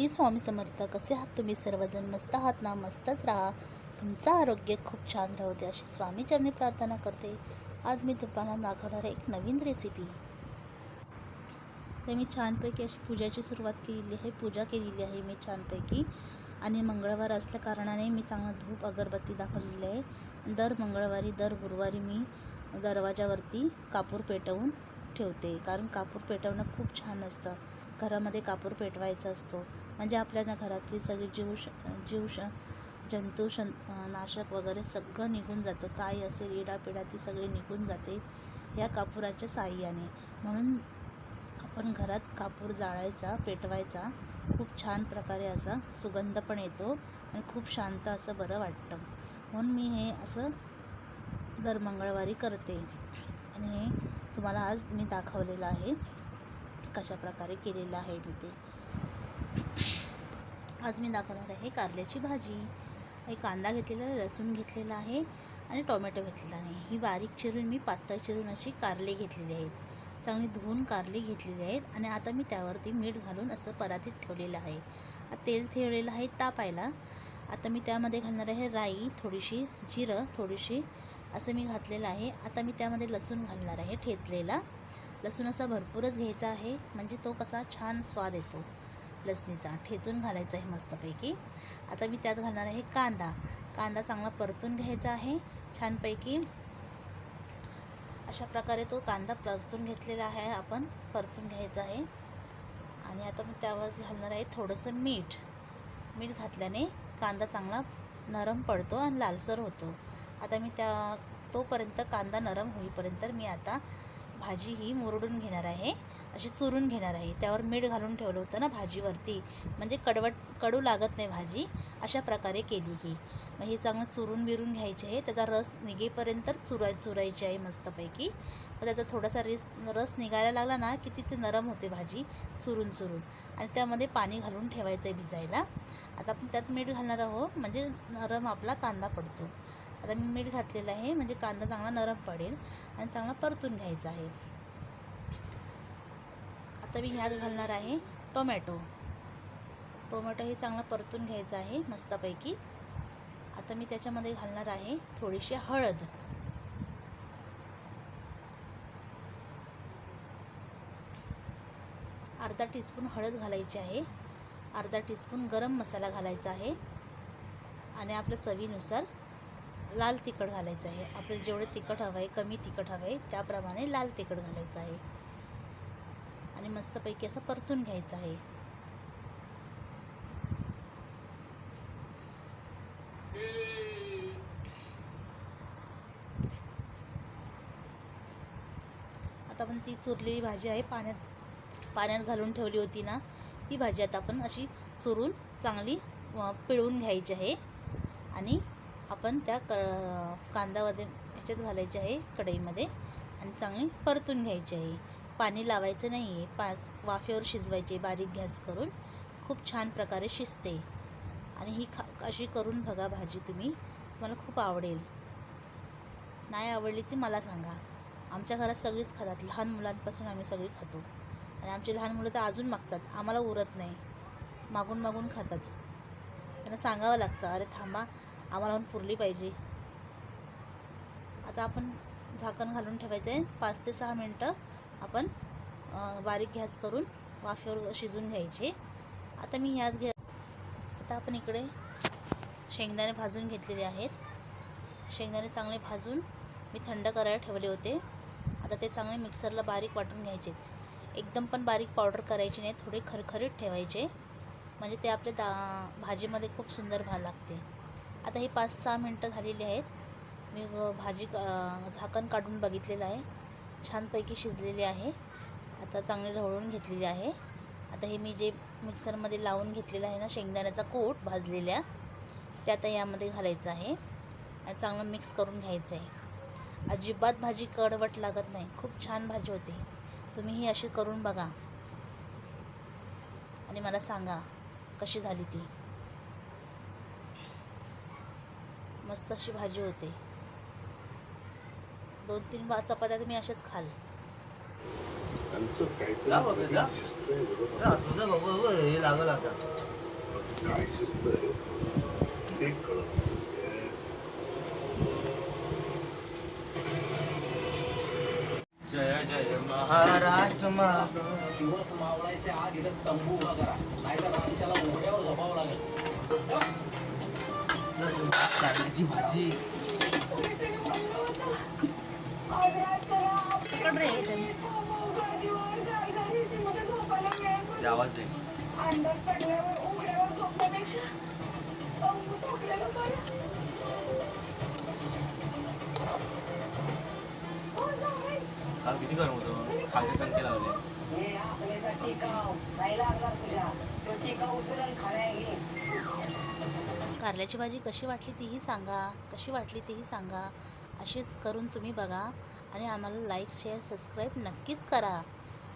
श्री स्वामी समर्थ. कसे आहात तुम्ही? सर्वजण मस्त आहात ना? मस्तच राहा. तुमचं आरोग्य खूप छान राहू दे अशी स्वामीचरणी प्रार्थना करते. आज मी तुम्हाला दाखवणार आहे एक नवीन रेसिपी तर मी छानपैकी अशी पूजाची सुरुवात केलेली आहे. पूजा केलेली आहे मी छानपैकी. आणि मंगळवार असल्या कारणाने मी चांगला धूप अगरबत्ती दाखवलेली आहे. दर मंगळवारी दर गुरुवारी मी दरवाजावरती कापूर पेटवून ठेवते. कारण कापूर पेटवणं खूप छान असतं. घरामध्ये कापूर पेटवायचा असतो. म्हणजे आपल्या ना घरातली सगळी जीव जीव जंतू शन नाशक वगैरे सगळं निघून जातं. काय असेल इडापिडा ती सगळी निघून जाते या कापुराच्या साह्याने. म्हणून आपण घरात कापूर जाळायचा पेटवायचा. खूप छान प्रकारे असा सुगंध पण येतो आणि खूप शांत असं बरं वाटतं. म्हणून मी हे असं दर मंगळवारी करते. आणि हे तुम्हाला आज मी दाखवलेलं आहे कशा प्रकारे केलेलं आहे मी ते. आज मी दाखवणार आहे कारल्याची भाजी. हे कांदा घेतलेला आहे लसूण घेतलेला आहे आणि टोमॅटो घेतलेला आहे. ही बारीक चिरून मी पातळ चिरून अशी कारले घेतलेली आहेत. चांगली धुवून कारले घेतलेली आहेत आणि आता मी त्यावरती मीठ घालून असं परातीत ठेवलेलं आहे. तेल ठेवलेलं आहे तापायला. आता मी त्यामध्ये घालणार आहे राई थोडीशी जिरं थोडीशी असं मी घातलेलं आहे. आता मी त्यामध्ये लसूण घालणार आहे ठेचलेला. लसूण असा भरपूरच घ्यायचा आहे म्हणजे तो कसा छान स्वाद येतो. लसणीचा. ठेचून घालायचा आहे मस्तपैकी. आता मी त्यात घालणार आहे कांदा. कांदा चांगला परतून घ्यायचा आहे. छानपैकी अशा प्रकारे तो कांदा परतून घेतलेला आहे. आपण परतून घ्यायचा आहे. आणि आता मी त्यावर घालणार आहे थोडंसं मीठ. मीठ घातल्याने कांदा चांगला नरम पडतो आणि लालसर होतो. आता मी त्या तोपर्यंत कांदा नरम होईपर्यंत मी आता भाजी ही मुरडून घेणार आहे. अशी चुरून घेणार आहे. त्यावर मीठ घालून ठेवलं होतं ना भाजीवरती. म्हणजे कडवट कडू लागत नाही भाजी. अशा प्रकारे केली ही. मग हे चांगलं चुरून बिरून घ्यायची आहे. त्याचा रस निघेपर्यंत चुराय चुरायची आहे मस्तपैकी. मग त्याचा थोडासा रस रस निघायला लागला ना की तिथे ती नरम होते भाजी चुरून चुरून. आणि त्यामध्ये पाणी घालून ठेवायचं आहे भिजायला. आता आपण त्यात मीठ घालणार आहोत. म्हणजे नरम आपला कांदा पडतो. आता मी मीठ घातलेलं आहे. म्हणजे कांदा चांगला नरम पडेल आणि चांगला परतून घ्यायचा आहे. आता मी ह्यात घालणार आहे टोमॅटो. टोमॅटो हे चांगलं परतून घ्यायचं आहे मस्तपैकी. आता मी त्याच्यामध्ये घालणार आहे थोडीशी हळद. अर्धा टीस्पून हळद घालायची आहे. अर्धा टीस्पून गरम मसाला घालायचा आहे. आणि आपल्या चवीनुसार लाल तिखट घालायचं आहे. आपल्याला जेवढं तिखट हवं आहे कमी तिखट हवं आहे त्याप्रमाणे लाल तिखट घालायचं आहे. आणि मस्तपैकी असं परतून घ्यायचं आहे. आता आपण ती चुरलेली भाजी आहे. पाण्यात पाण्यात घालून ठेवली होती ना ती भाजी आता आपण अशी चुरून चांगली पिळवून घ्यायची आहे. आणि आपण त्या क कांदामध्ये ह्याच्यात घालायची आहे कढईमध्ये आणि चांगली परतून घ्यायची आहे. पाणी लावायचं नाही आहे पाच वाफेवर शिजवायचे बारीक गॅस करून. खूप छान प्रकारे शिजते. आणि ही खा अशी करून बघा भाजी तुम्ही. तुम्हाला खूप आवडेल. नाही आवडली ती मला सांगा. आमच्या घरात सगळीच खातात. लहान मुलांपासून आम्ही सगळी खातो. आणि आमची लहान मुलं तर अजून मागतात. आम्हाला उरत नाही. मागून मागून खातात. त्यांना सांगावं लागतं अरे थांबा आम्हाला पुरली पाहिजे. आता आपण झाकण घालून ठेवायचं आहे पाच ते सहा मिनटं. आपण बारीक गॅस करून वाफेवर शिजून घ्यायचे. आता मी ह्यात घे आता आपण इकडे शेंगदाणे भाजून घेतलेले आहेत. शेंगदाणे चांगले भाजून मी थंड करायला ठेवले होते. आता ते चांगले मिक्सरला बारीक वाटून घ्यायचे. एकदम पण बारीक पावडर करायची नाही थोडे खरखरीत ठेवायचे. म्हणजे ते आपल्या दा भाजीमध्ये खूप सुंदर भा लागते. आता ही पाच सहा मिनटं झालेली आहेत. मी भाजी झाकण काढून बघितलेलं आहे. छानपैकी शिजलेली आहे. आता चांगली ढवळून घेतलेली आहे. आता हे मी जे मिक्सरमध्ये लावून घेतलेलं आहे ना शेंगदाण्याचा कोट भाजलेल्या ते आता यामध्ये घालायचं आहे. आणि चांगलं मिक्स करून घ्यायचं आहे. अजिबात भाजी कडवट लागत नाही. खूप छान भाजी होते. तुम्ही ही अशी करून बघा. आणि मला सांगा कशी झाली ती? मस्त अशी भाजी होते. दोन तीन बा चपात्या तुम्ही असेच खाल हे लागल आता जय जय महाराष्ट्र दिवस मावळायच्या आत इथं तंबू उभा करा नाहीतर आमच्याला उघड्यावर झोपावं लागेल कारल्याची भाजी आवाज दे काल किती गरम होतं खाद्य संख्या लावले कारल्याची भाजी कशी वाटली तीही सांगा कशी वाटली तीही सांगा. अशीच करून तुम्ही बघा आणि आम्हाला लाईक शेअर सबस्क्राईब नक्कीच करा.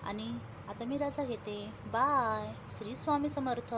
आणि आता मी रजा घेते. बाय श्री स्वामी समर्थ.